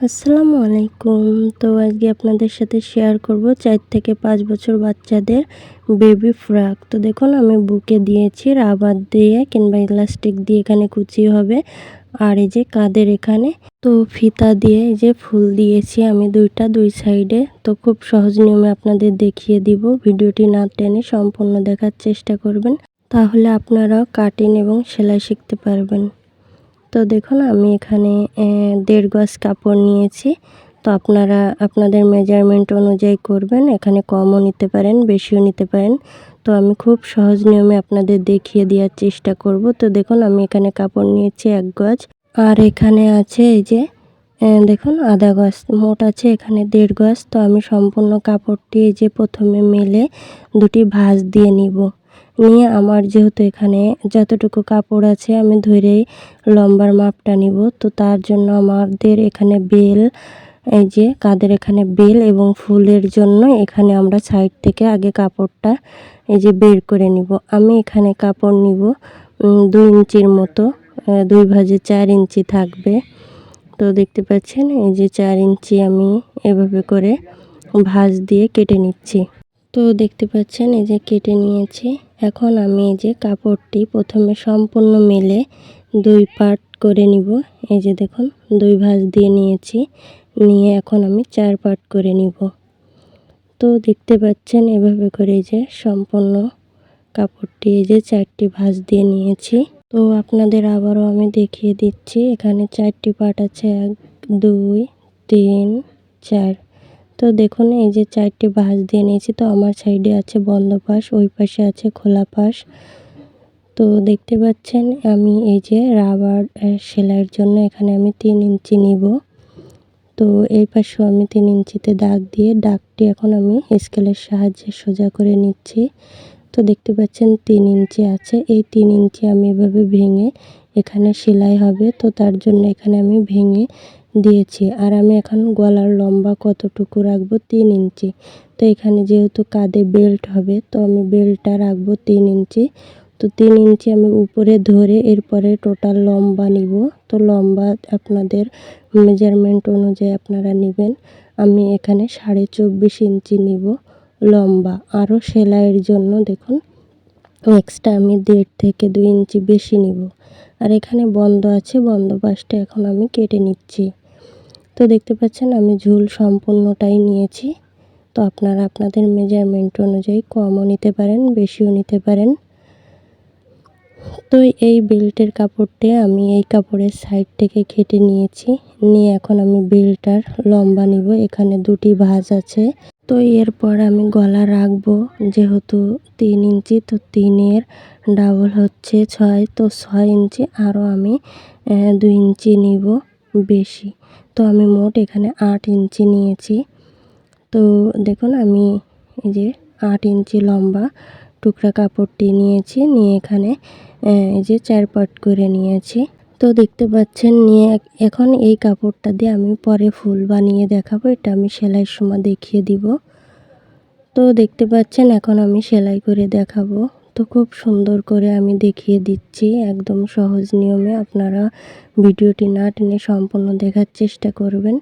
আসসালামু আলাইকুম। তো আজকে আপনাদের সাথে শেয়ার করব চার থেকে পাঁচ বছর বাচ্চাদের বেবি ফ্রক তো দেখুন, আমি বুকে দিয়েছি, রাবার দিয়ে কিংবা ইলাস্টিক দিয়ে এখানে কুচি হবে। আর এই যে কাদের এখানে, তো ফিতা দিয়ে এই যে ফুল দিয়েছি আমি দুইটা দুই সাইডে তো খুব সহজ নিয়মে আপনাদের দেখিয়ে দিব। ভিডিওটি না টেনে সম্পূর্ণ দেখার চেষ্টা করবেন। তাহলে আপনারাও কাটিং এবং সেলাই শিখতে পারবেন। তো দেখুন, আমি এখানে দেড় গজ কাপড় নিয়েছি। তো আপনারা, আপনাদের মেজারমেন্ট অনুযায়ী করবেন। এখানে কমও নিতে পারেন, বেশিও নিতে পারেন। তো আমি খুব সহজ নিয়মে আপনাদের দেখিয়ে দেওয়ার চেষ্টা করব। তো দেখুন, আমি এখানে কাপড় নিয়েছি এক গজ। আর এখানে আছে এই যে দেখুন, আধা গজ। মোট আছে এখানে দেড় গজ। তো আমি সম্পূর্ণ কাপড়টি এই যে প্রথমে মেলে দুটি ভাঁজ দিয়ে নিব। নিয়ে আমার যেহেতু এখানে যতটুকু কাপড় আছে আমি ধরেই লম্বার মাপটা নিব। তো তার জন্য আমাদের এখানে বেল, এই যে কাদের এখানে বেল এবং ফুলের জন্য এখানে আমরা সাইড থেকে আগে কাপড়টা এই যে বের করে নিব। আমি এখানে কাপড় নিব দুই ইঞ্চির মতো দুই ভাজে চার ইঞ্চি থাকবে। তো দেখতে পাচ্ছেন, এই যে চার ইঞ্চি আমি এভাবে করে ভাঁজ দিয়ে কেটে নিচ্ছি। তো দেখতে পাচ্ছেন, এই যে কেটে নিয়েছি। এখন আমি এই যে কাপড়টি প্রথমে সম্পূর্ণ মেলে দুই পার্ট করে নিব। এই যে দেখুন, দুই ভাঁজ দিয়ে নিয়েছি। নিয়ে এখন আমি চার পার্ট করে নিব। তো দেখতে পাচ্ছেন, এভাবে করে যে সম্পূর্ণ কাপড়টি এই যে চারটি ভাঁজ দিয়ে নিয়েছি। তো আপনাদের আবারও আমি দেখিয়ে দিচ্ছি, এখানে চারটি পার্ট আছে, এক, দুই, তিন, চার। তো দেখুন, এই যে চারটি ভাঁজ দিয়ে নিয়েছি, তো আমার সাইডে আছে বন্ধ পাশ ওই পাশে আছে খোলা পাশ তো দেখতে পাচ্ছেন, আমি এই যে রাবার সেলাইয়ের জন্য এখানে আমি তিন ইঞ্চি নিব। তো এই পাশেও আমি তিন ইঞ্চিতে দাগ দিয়ে দাগটি এখন আমি স্কেলের সাহায্যে সোজা করে নিচ্ছি। তো দেখতে পাচ্ছেন, তিন ইঞ্চি আছে, এই তিন ইঞ্চি আমি এভাবে ভেঙে এখানে সেলাই হবে, তো তার জন্য এখানে আমি ভেঙে দিয়েছি। আর আমি এখন গলার লম্বা কতটুকু রাখব? তিন ইঞ্চি। তো এখানে যেহেতু কাঁধে বেল্ট হবে, তো আমি বেল্টটা রাখব তিন ইঞ্চি। তো তিন ইঞ্চি আমি উপরে ধরে এরপরে টোটাল লম্বা নিব। তো লম্বা আপনাদের মেজারমেন্ট অনুযায়ী আপনারা নেবেন। আমি এখানে সাড়ে চব্বিশ ইঞ্চি নিব লম্বা। আরও সেলাইয়ের জন্য দেখুন এক্সট্রা আমি দেড় থেকে দুই ইঞ্চি বেশি নিব। আর এখানে বন্ধ আছে, বন্ধ পাশটা এখন আমি কেটে নিচ্ছি। তো দেখতে পাচ্ছেন আমি ঝুল সম্পূর্ণটাই নিয়েছি। তো আপনারা আপনাদের মেজারমেন্ট অনুযায়ী কমও নিতে পারেন, বেশিও নিতে পারেন। তো এই বেল্টের কাপড়টি আমি এই কাপড়ের সাইড থেকে কেটে নিয়েছি। নিয়ে এখন আমি বেল্টটার লম্বা নিব। এখানে দুটি ভাঁজ আছে। তো এরপর আমি গলা রাখব, যেহেতু তিন ইঞ্চি, তো তিনের ডাবল হচ্ছে ছয়, তো ছয় ইঞ্চি আরও আমি দুই ইঞ্চি নিব বেশি। তো আমি মোট এখানে আট ইঞ্চি নিয়েছি। তো দেখুন, আমি এই যে আট ইঞ্চি লম্বা টুকরা কাপড়টি নিয়েছি, নিয়ে এখানে এই যে চার পাট করে নিয়েছি। তো দেখতে পাচ্ছেন, নিয়ে এখন এই কাপড়টা দিয়ে আমি পরে ফুল বানিয়ে দেখাবো। এটা আমি সেলাইয়ের সময় দেখিয়ে দিব। তো দেখতে পাচ্ছেন, এখন আমি সেলাই করে দেখাবো। তো খুব সুন্দর করে আমি দেখিয়ে দিচ্ছি একদম সহজ নিয়মে। আপনারা ভিডিওটি না টেনে সম্পূর্ণ দেখার চেষ্টা করবেন।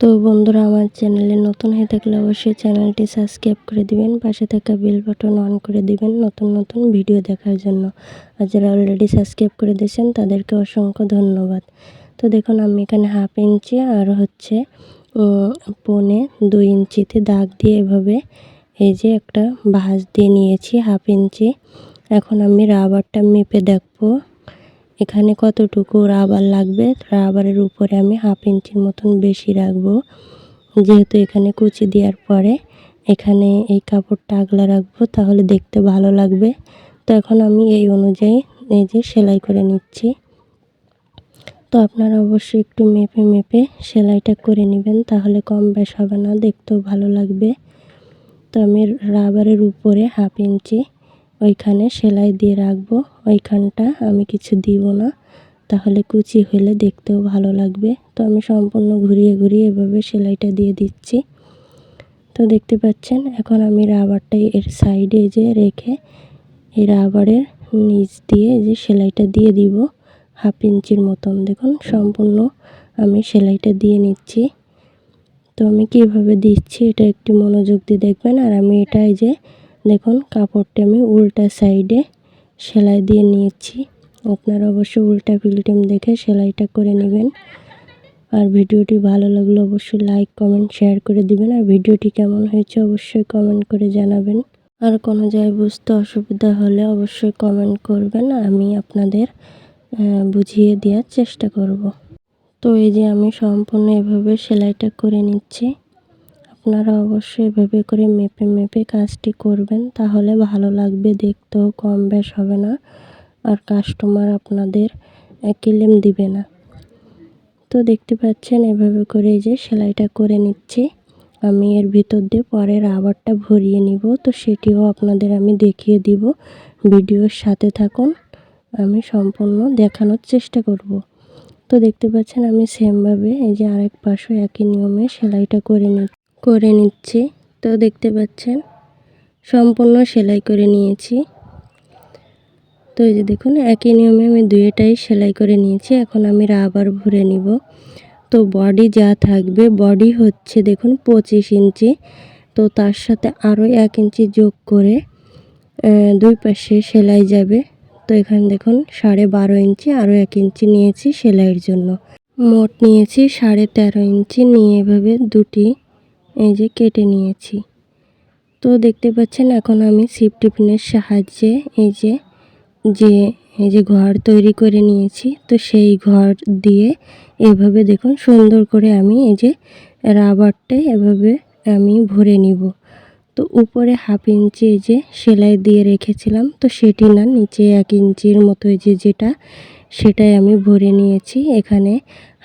তো বন্ধুরা, আমার চ্যানেলে নতুন হয়ে থাকলে অবশ্যই চ্যানেলটি সাবস্ক্রাইব করে দিবেন, পাশে থাকা বেল বাটন অন করে দিবেন নতুন নতুন ভিডিও দেখার জন্য। আর যারা অলরেডি সাবস্ক্রাইব করে দিয়েছেন, তাদেরকে অসংখ্য ধন্যবাদ। তো দেখুন, আমি এখানে হাফ ইঞ্চি আর হচ্ছে পনে দুই ইঞ্চিতে দাগ দিয়ে এভাবে এই যে একটা ভাঁজ দিয়ে নিয়েছি হাফ ইঞ্চি। এখন আমি রাবারটা মেপে দেখব। এখানে কতটুকু রাবার লাগবে? রাবারের উপরে আমি হাফ ইঞ্চির মতন বেশি রাখব। যেহেতু এখানে কুচি দেওয়ার পরে এখানে এই কাপড়টা আগলা রাখব, তাহলে দেখতে ভালো লাগবে। তো এখন আমি এই অনুযায়ী এই যে সেলাই করে নিচ্ছি। তো আপনারা অবশ্যই একটু মেপে মেপে সেলাইটা করে নেবেন, তাহলে কম বেশ হবে না, দেখতেও ভালো লাগবে। তো আমি রাবারের উপরে হাফ ইঞ্চি ওইখানে সেলাই দিয়ে রাখব। ওইখানটা আমি কিছু দিব না। তাহলে কুচি হলে দেখতেও ভালো লাগবে। তো আমি সম্পূর্ণ ঘুরিয়ে ঘুরিয়ে এভাবে সেলাইটা দিয়ে দিচ্ছি। তো দেখতে পাচ্ছেন, এখন আমি রাবারটাই এর সাইডে যে রেখে এই রাবারের নিচ দিয়ে যে সেলাইটা দিয়ে দিব। হাফ ইঞ্চির মতন। দেখুন, সম্পূর্ণ আমি সেলাইটা দিয়ে নিচ্ছি। তো আমি কীভাবে দিচ্ছি এটা একটু মনোযোগ দিয়ে দেখবেন। আর আমি এটাই যে দেখুন, কাপড়টা আমি উল্টা সাইডে সেলাই দিয়ে নিয়েছি। আপনারা অবশ্যই উল্টা ফিল্টিম দেখে সেলাইটা করে নেবেন। আর ভিডিওটি ভালো লাগলে অবশ্যই লাইক কমেন্ট শেয়ার করে দিবেন। আর ভিডিওটি কেমন হয়েছে অবশ্যই কমেন্ট করে জানাবেন। আর কোনো জায়গায় বুঝতে অসুবিধা হলে অবশ্যই কমেন্ট করবেন। আমি আপনাদের বুঝিয়ে দেওয়ার চেষ্টা করব। তো এই যে আমি সম্পূর্ণ এভাবে সেলাইটা করে নিচ্ছি। আপনারা অবশ্যই এভাবে করে মেপে মেপে কাজটি করবেন, তাহলে ভালো লাগবে, দেখতেও কম বেশ হবে না আর কাস্টমার আপনাদের কিলেম দিবে না। তো দেখতে পাচ্ছেন, এভাবে করে যে সেলাইটা করে নিচ্ছি। আমি এর ভিতর দিয়ে পরের আবারটা ভরিয়ে নিব, তো সেটিও আপনাদের আমি দেখিয়ে দিব। ভিডিওর সাথে থাকুন, আমি সম্পূর্ণ দেখানোর চেষ্টা করব। তো দেখতে পাচ্ছেন আমি সেমভাবে এই যে আরেক পাশও একই নিয়মে সেলাইটা করে নি, করে নিচ্ছি। তো দেখতে পাচ্ছেন সম্পূর্ণ সেলাই করে নিয়েছি। তো এই যে দেখুন একই নিয়মে আমি দুয়েটাই সেলাই করে নিয়েছি। এখন আমি রাবার ভরে নিব। তো বডি যা থাকবে, বডি হচ্ছে দেখুন পঁচিশ ইঞ্চি। তো তার সাথে আরও এক ইঞ্চি যোগ করে দুই পাশে সেলাই যাবে। তো এখানে দেখুন, সাড়ে বারো ইঞ্চি আরও এক ইঞ্চি নিয়েছি সেলাইয়ের জন্য। মোট নিয়েছি সাড়ে তেরো ইঞ্চি, নিয়ে এভাবে দুটি এই যে কেটে নিয়েছি। তো দেখতে পাচ্ছেন, এখন আমি সিপ টিফিনের সাহায্যে এই যে যে, এই যে ঘর তৈরি করে নিয়েছি। তো সেই ঘর দিয়ে এভাবে দেখুন, সুন্দর করে আমি এই যে রাবারটা এভাবে আমি ভরে নিব। তো উপরে হাফ ইঞ্চি এই যে সেলাই দিয়ে রেখেছিলাম, তো সেটি না, নিচে এক ইঞ্চির মতো এই যে যেটা, সেটাই আমি ভরে নিয়েছি। এখানে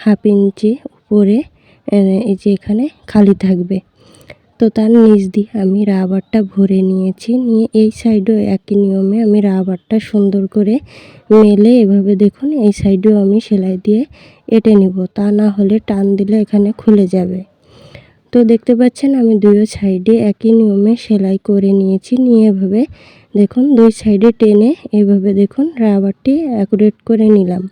হাফ ইঞ্চি উপরে এই যে এখানে খালি থাকবে। তো তার নিচ দিয়ে আমি রাবারটা ভরে নিয়েছি। নিয়ে এই সাইডেও একই নিয়মে আমি রাবারটা সুন্দর করে মেলে এভাবে দেখুন, এই সাইডেও আমি সেলাই দিয়ে এটে নিব। তা না হলে টান দিলে এখানে খুলে যাবে। তো দেখতে পাচ্ছেন, আমি দুই সাইডে একই নিয়মে সেলাই করে নিয়েছি। নিয়ে এভাবে দেখুন, দুই সাইডে টেনে এভাবে দেখুন, রাবারটি অ্যাকুরেট করে নিলাম।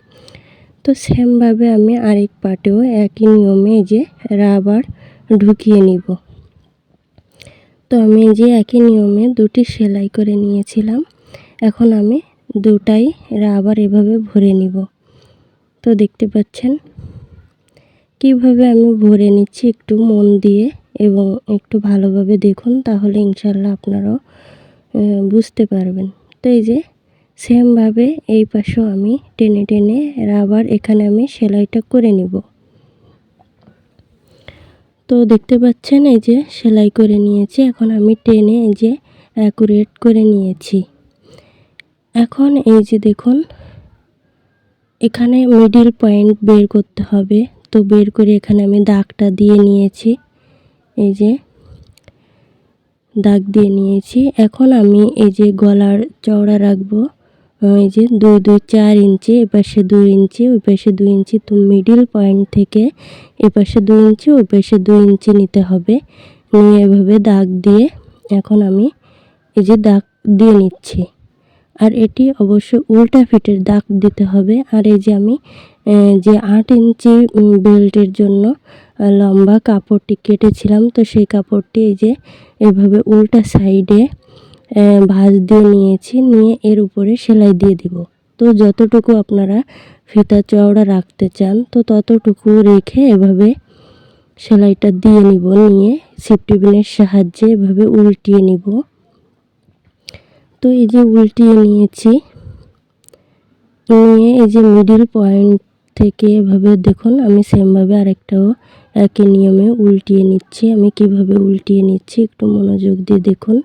তো সেমভাবে আমি আরেক পাটেও একই নিয়মে যে রাবার ঢুকিয়ে নিব। তো আমি যে একই নিয়মে দুটি সেলাই করে নিয়েছিলাম। এখন আমি দুটাই রাবার এভাবে ভরে নিব। তো দেখতে পাচ্ছেন কীভাবে আমি ভরে নিচ্ছি একটু মন দিয়ে এবং একটু ভালোভাবে দেখুন, তাহলে ইনশাল্লাহ আপনারাও বুঝতে পারবেন। তো এই যে, সেমভাবে এই পাশেও আমি টেনে টেনে আবার এখানে আমি সেলাইটা করে নিব। তো দেখতে পাচ্ছেন, এই যে সেলাই করে নিয়েছি, এখন আমি টেনে এই যে অ্যাকুরেট করে নিয়েছি। এখন এই যে দেখুন, এখানে মিডিল পয়েন্ট বের করতে হবে। তো বের করে এখানে আমি দাগটা দিয়ে নিয়েছি। এই যে দাগ দিয়ে নিয়েছি। এখন আমি এই যে গলার চওড়া রাখব। এই যে দুই দুই, চার ইঞ্চি, এ পাশে দুই ইঞ্চি, ওই পাশে দুই ইঞ্চি তো মিডিল পয়েন্ট থেকে, এ পাশে দুই ইঞ্চি, ওই পাশে দুই ইঞ্চি নিতে হবে। নিয়ে এভাবে দাগ দিয়ে এখন আমি এই যে দাগ দিয়ে নিচ্ছি। আর এটি অবশ্যই উল্টা ফিটের দাগ দিতে হবে। আর এই যে আমি যে আট ইঞ্চি বেল্টের জন্য লম্বা কাপড়টি কেটেছিলাম, তো সেই কাপড়টি এই যে এভাবে উল্টা সাইডে ভাঁজ দিয়ে নিয়েছি, নিয়ে এর উপরে সেলাই দিয়ে দিব। তো যতটুকু আপনারা ফিতা চওড়া রাখতে চান, তো ততটুকু রেখে এভাবে সেলাইটা দিয়ে নিব, নিয়ে সিপটিবিনের সাহায্যে এভাবে উল্টিয়ে নিব। তো এই যে উল্টিয়ে নিয়েছি। নিয়ে এই যে মিডিল পয়েন্ট থেকে এভাবে দেখুন, আমি সেমভাবে আরেকটাও একই নিয়মে উল্টিয়ে নিচ্ছি। আমি কীভাবে উল্টিয়ে নিচ্ছি একটু মনোযোগ দিয়ে দেখুন।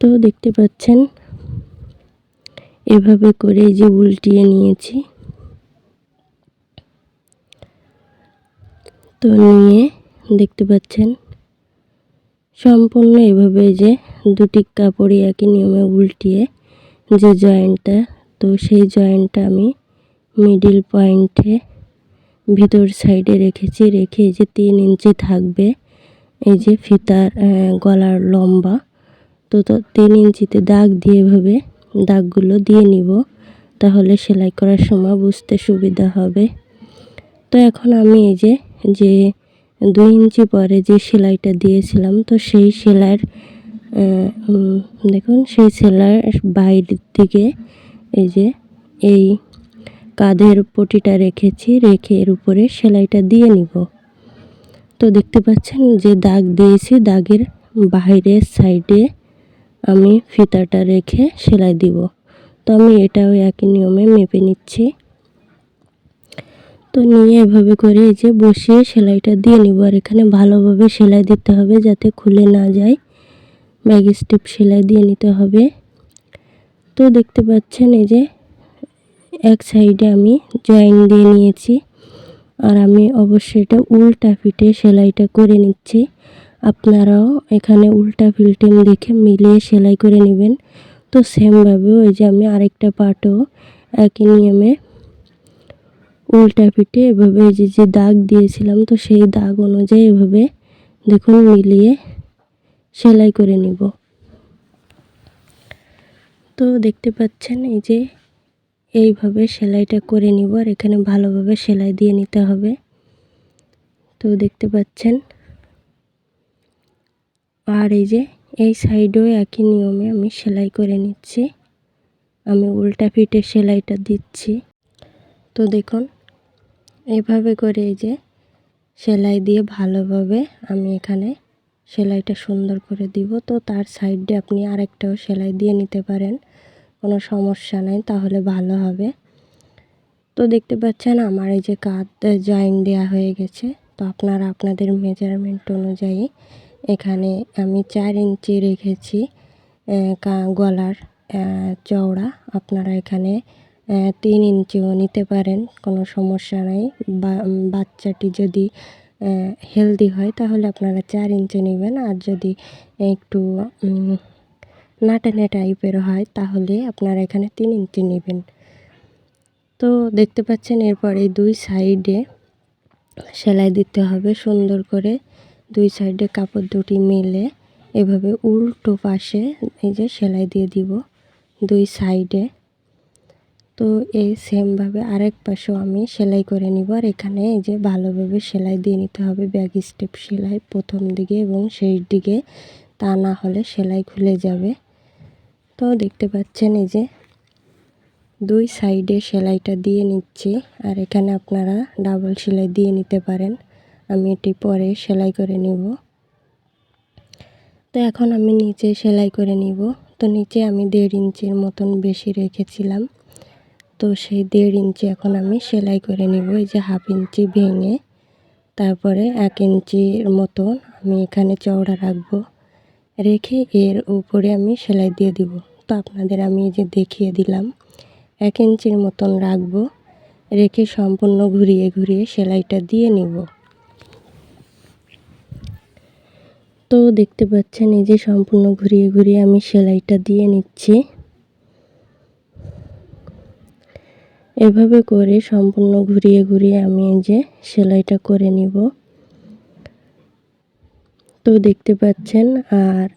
তো দেখতে পাচ্ছেন, এভাবে করে এই যে উল্টিয়ে নিয়েছি। তো নিয়ে দেখতে পাচ্ছেন সম্পূর্ণ এভাবে যে দুটি কাপড়ই একই নিয়মে উল্টিয়ে যে জয়েন্টটা, তো সেই জয়েন্টটা আমি মিডিল পয়েন্টে ভিতর সাইডে রেখেছি। রেখে যে তিন ইঞ্চি থাকবে, এই যে ফিতার গলার লম্বা, তো তো তিন ইঞ্চিতে দাগ দিয়ে এভাবে দাগগুলো দিয়ে নিব, তাহলে সেলাই করার সময় বুঝতে সুবিধা হবে। তো এখন আমি এই যে যে দুই ইঞ্চি পরে যে সেলাইটা দিয়েছিলাম, তো সেই সেলাইয়ের দেখুন, সেই সেলাইয়ের বাইরের দিকে এই যে এই কাঁধের পটিটা রেখেছি, রেখে এর উপরে সেলাইটা দিয়ে নিব। তো দেখতে পাচ্ছেন যে দাগ দিয়েছি, দাগের বাইরের সাইডে আমি ফিতাটা রেখে সেলাই দিব। তো আমি এটাও একই নিয়মে মেপে নিচ্ছি। তো নিয়ে এভাবে করে এই যে বসিয়ে সেলাইটা দিয়ে নিব। আর এখানে ভালোভাবে সেলাই দিতে হবে যাতে খুলে না যায়। ব্যাগ স্টেপ সেলাই দিয়ে নিতে হবে। তো দেখতে পাচ্ছেন এই যে এক সাইডে আমি জয়েন দিয়ে নিয়েছি। আর আমি অবশ্যই এটা উল্টা ফিটে সেলাইটা করে নিচ্ছি। আপনারাও এখানে উল্টা ফিল্টিং দেখে মিলিয়ে সেলাই করে নেবেন। তো সেমভাবে ওই যে আমি আরেকটা পার্টও একই নিয়মে উল্টা পিঠে এভাবে যে যে দাগ দিয়েছিলাম, তো সেই দাগ অনুযায়ী এভাবে দেখুন মিলিয়ে সেলাই করে নিব। তো দেখতে পাচ্ছেন, এই যে এইভাবে সেলাইটা করে নিব আর এখানে ভালোভাবে সেলাই দিয়ে নিতে হবে। তো দেখতে পাচ্ছেন, আর এই যে এই সাইডেও একই নিয়মে আমি সেলাই করে নিচ্ছি। আমি উল্টা ফিটে সেলাইটা দিচ্ছি। তো দেখুন এভাবে করে এই যে সেলাই দিয়ে ভালোভাবে আমি এখানে সেলাইটা সুন্দর করে দিব। তো তার সাইডে আপনি আরেকটাও সেলাই দিয়ে নিতে পারেন। কোনো সমস্যা নাই, তাহলে ভালো হবে। তো দেখতে পাচ্ছেন আমার এই যে কাঁধ জয়েন দেওয়া হয়ে গেছে। তো আপনারা আপনাদের মেজারমেন্ট অনুযায়ী এখানে আমি চার ইঞ্চি রেখেছি গলার চওড়া। আপনারা এখানে তিন ইঞ্চিও নিতে পারেন, কোনো সমস্যা নাই। বাচ্চাটি যদি হেলদি হয়, তাহলে আপনারা চার ইঞ্চি নেবেন। আর যদি একটু নাটানে টাইপের হয়, তাহলে আপনারা এখানে তিন ইঞ্চি নেবেন। তো দেখতে পাচ্ছেন, এরপর এই দুই সাইডে সেলাই দিতে হবে, সুন্দর করে দুই সাইডে কাপড় দুটি মেলে এভাবে উল্টো পাশে এই যে সেলাই দিয়ে দিব দুই সাইডে। তো এই সেমভাবে আরেক পাশেও আমি সেলাই করে নিব। আর এখানে এই যে ভালোভাবে সেলাই দিয়ে নিতে হবে ব্যাগ স্টেপ সেলাই প্রথম দিকে এবং শেষ দিকে, তা না হলে সেলাই খুলে যাবে। তো দেখতে পাচ্ছেন এই যে দুই সাইডে সেলাইটা দিয়ে নিচ্ছি। আর এখানে আপনারা ডাবল সেলাই দিয়ে নিতে পারেন। আমি এটি পরে সেলাই করে নিব। তো এখন আমি নিচে সেলাই করে নিব। তো নিচে আমি দেড় ইঞ্চির মতন বেশি রেখেছিলাম। তো সেই দেড় ইঞ্চি এখন আমি সেলাই করে নিব, এই যে হাফ ইঞ্চি ভেঙে। তারপরে এক ইঞ্চির মতন আমি এখানে চওড়া রাখব, রেখে এর উপরে আমি সেলাই দিয়ে দিব। তো আপনাদের আমি এই যে দেখিয়ে দিলাম, এক ইঞ্চির মতন রাখব, রেখে সম্পূর্ণ ঘুরিয়ে ঘুরিয়ে সেলাইটা দিয়ে নিব। তো দেখতে পাচ্ছেন এই যে সম্পূর্ণ ঘুরিয়ে ঘুরিয়ে আমি সেলাইটা দিয়ে নিচ্ছি। এভাবে করে সম্পূর্ণ ঘুরিয়ে ঘুরিয়ে আমি যে সেলাইটা করে নিব। তো দেখতে পাচ্ছেন, আর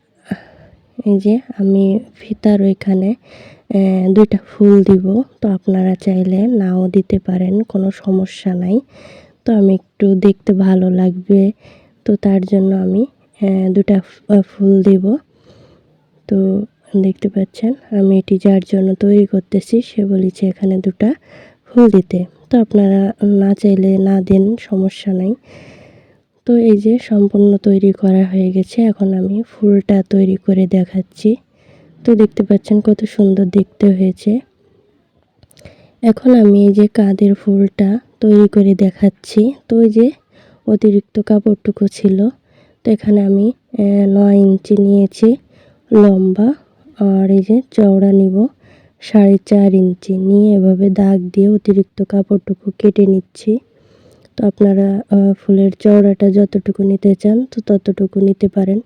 এই যে আমি ফিতার ওইখানে দুইটা ফুল দিব। তো আপনারা চাইলে নাও দিতে পারেন, কোনো সমস্যা নাই। তো আমি একটু দেখতে ভালো লাগবে। তো তার জন্য আমি দুটা ফুল দিব। তো দেখতে পাচ্ছেন, আমি এটি যার জন্য তৈরি করতেছি, সে বলেছে এখানে দুটা ফুল দিতে। তো আপনারা না চাইলে না দেন, সমস্যা নাই। তো এই যে সম্পূর্ণ তৈরি করা হয়ে গেছে, এখন আমি ফুলটা তৈরি করে দেখাচ্ছি। তো দেখতে পাচ্ছেন কত সুন্দর দেখতে হয়েছে। এখন আমি এই যে কাঁধের ফুলটা তৈরি করে দেখাচ্ছি। তো ওই যে অতিরিক্ত কাপড়টুকু ছিল, তো এখানে আমি নয় ইঞ্চি নিয়েছি লম্বা। আর এই যে চওড়া নিব, সাড়ে চার ইঞ্চি। নিয়ে এভাবে দাগ দিয়ে অতিরিক্ত কাপড়টুকু কেটে নিচ্ছি। তো আপনারা ফুলের চওড়াটা যতটুকু নিতে চান, তো ততটুকু নিতে পারেন।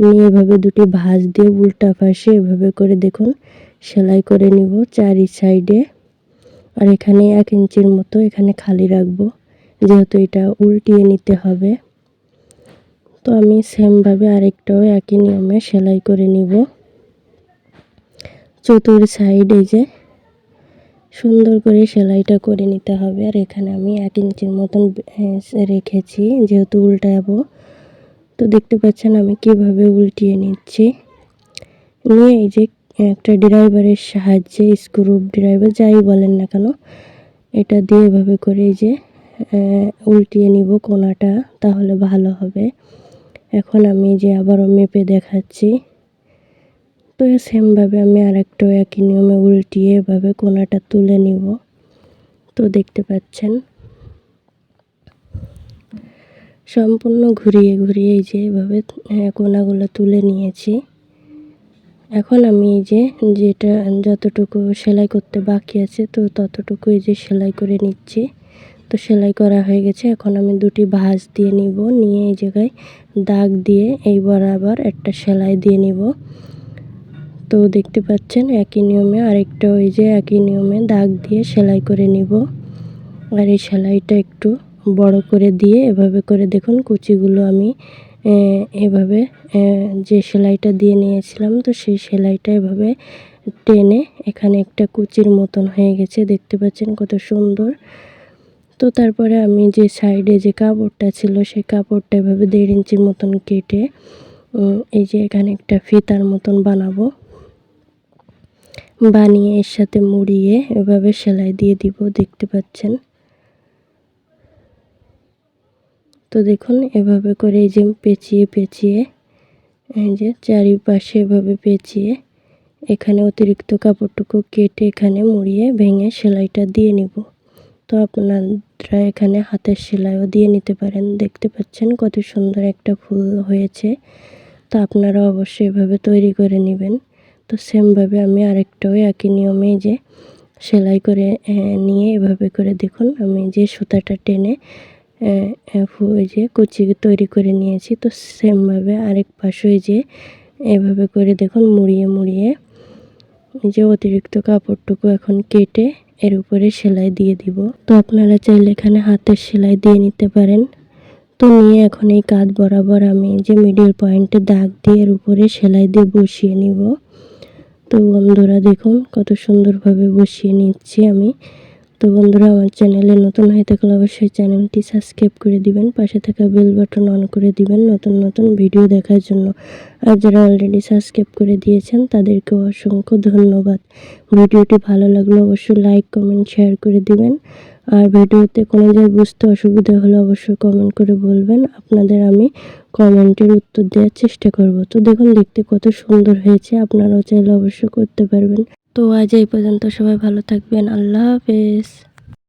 নিয়ে এভাবে দুটি ভাঁজ দিয়ে উল্টা পাশে এভাবে করে দেখুন, সেলাই করে নিব চারি সাইডে। আর এখানে এক ইঞ্চির মতো এখানে খালি রাখব, যেহেতু এটা উল্টিয়ে নিতে হবে। তো আমি সেমভাবে আরেকটাও একই নিয়মে সেলাই করে নিব। চতুর সাইড যে সুন্দর করে সেলাইটা করে নিতে হবে। আর এখানে আমি এক ইঞ্চির মতন রেখেছি, যেহেতু উল্টাবো। তো দেখতে পাচ্ছেন আমি কীভাবে উল্টিয়ে নিচ্ছি। নিয়ে এই যে একটা ড্রাইভারের সাহায্যে, স্ক্রু ড্রাইভার, যাই বলেন না কেন, এটা দিয়ে এভাবে করে যে উল্টিয়ে নিব কোনাটা, তাহলে ভালো হবে। এখন আমি যে আবারও মেপে দেখাচ্ছি তো সেমভাবে আমি আরেকটাও একই নিয়মে উল্টিয়ে এভাবে কোনাটা তুলে নিব। তো দেখতে পাচ্ছেন। সম্পূর্ণ ঘুরিয়ে ঘুরিয়ে এই যে এভাবে আহ, কোনাগুলো তুলে নিয়েছি। এখন আমি এই যে যেটা যতটুকু সেলাই করতে বাকি আছে তো ততটুকু এই যে সেলাই করে নিচ্ছি। তো সেলাই করা হয়ে গেছে। এখন আমি দুটি ভাঁজ দিয়ে নিব। নিয়ে এই জায়গায় দাগ দিয়ে এই বরাবর একটা সেলাই দিয়ে নিব। তো দেখতে পাচ্ছেন, একই নিয়মে আরেকটা ওই যে একই নিয়মে দাগ দিয়ে সেলাই করে নিব। আর এই সেলাইটা একটু বড় করে দিয়ে এভাবে করে দেখুন, কুচিগুলো আমি এভাবে যে সেলাইটা দিয়ে নিয়েছিলাম, তো সেই সেলাইটা এভাবে টেনে এখানে একটা কুচির মতন হয়ে গেছে। দেখতে পাচ্ছেন কত সুন্দর। তো তারপরে আমি যে সাইডে যে কাপড়টা ছিল, সেই কাপড়টা এভাবে দেড় ইঞ্চির মতন কেটে এই যে এখানে একটা ফিতার মতন বানাবো। বানিয়ে এর সাথে মুড়িয়ে এভাবে সেলাই দিয়ে দিব, দেখতে পাচ্ছেন? তো দেখুন, এভাবে করে এই যে পেঁচিয়ে পেঁচিয়ে, এই যে চারিপাশে এভাবে পেঁচিয়ে, এখানে অতিরিক্ত কাপড়টুকু কেটে এখানে মুড়িয়ে ভেঙে সেলাইটা দিয়ে নিব। তো আপনারা এখানে হাতের সেলাইও দিয়ে নিতে পারেন। দেখতে পাচ্ছেন কত সুন্দর একটা ফুল হয়েছে। তো আপনারা অবশ্যই এভাবে তৈরি করে নেবেন। তো সেমভাবে আমি আরেকটাও একই নিয়মে যে সেলাই করে নিয়ে এভাবে করে দেখুন আমি যে সুতাটা টেনে যে কুচি তৈরি করে নিয়েছি। তো সেমভাবে আরেক পাশে যে এভাবে করে দেখুন মুড়িয়ে মুড়িয়ে যে অতিরিক্ত কাপড়টুকু এখন কেটে এর উপরে সেলাই দিয়ে দিব। তো আপনারা চাইলে এখানে হাতের সেলাই দিয়ে নিতে পারেন। তো নিয়ে এখন এই কাঁধ বরাবর আমি যে মিডিল পয়েন্টে দাগ দিয়ে এর উপরে সেলাই দিয়ে বসিয়ে নিব। তো বন্ধুরা দেখুন কত সুন্দরভাবে বসিয়ে নিচ্ছি আমি। তো বন্ধুরা, আমার চ্যানেলে নতুন হয়ে থাকলে অবশ্যই চ্যানেলটি সাবস্ক্রাইব করে দিবেন, পাশে থাকা বেল বাটন অন করে দিবেন নতুন নতুন ভিডিও দেখার জন্য। আর যারা অলরেডি সাবস্ক্রাইব করে দিয়েছেন তাদেরকেও অসংখ্য ধন্যবাদ। ভিডিওটি ভালো লাগলে অবশ্যই লাইক কমেন্ট শেয়ার করে দিবেন। আর ভিডিওতে কোনো জায়গায় বুঝতে অসুবিধা হলে অবশ্যই কমেন্ট করে বলবেন। আপনাদের আমি কমেন্টের উত্তর দেওয়ার চেষ্টা করব। তো দেখুন, দেখতে কত সুন্দর হয়েছে। আপনারাও চাইলে অবশ্যই করতে পারবেন। তো আজ এই পর্যন্ত সবাই ভালো থাকবেন। আল্লাহ হাফেজ।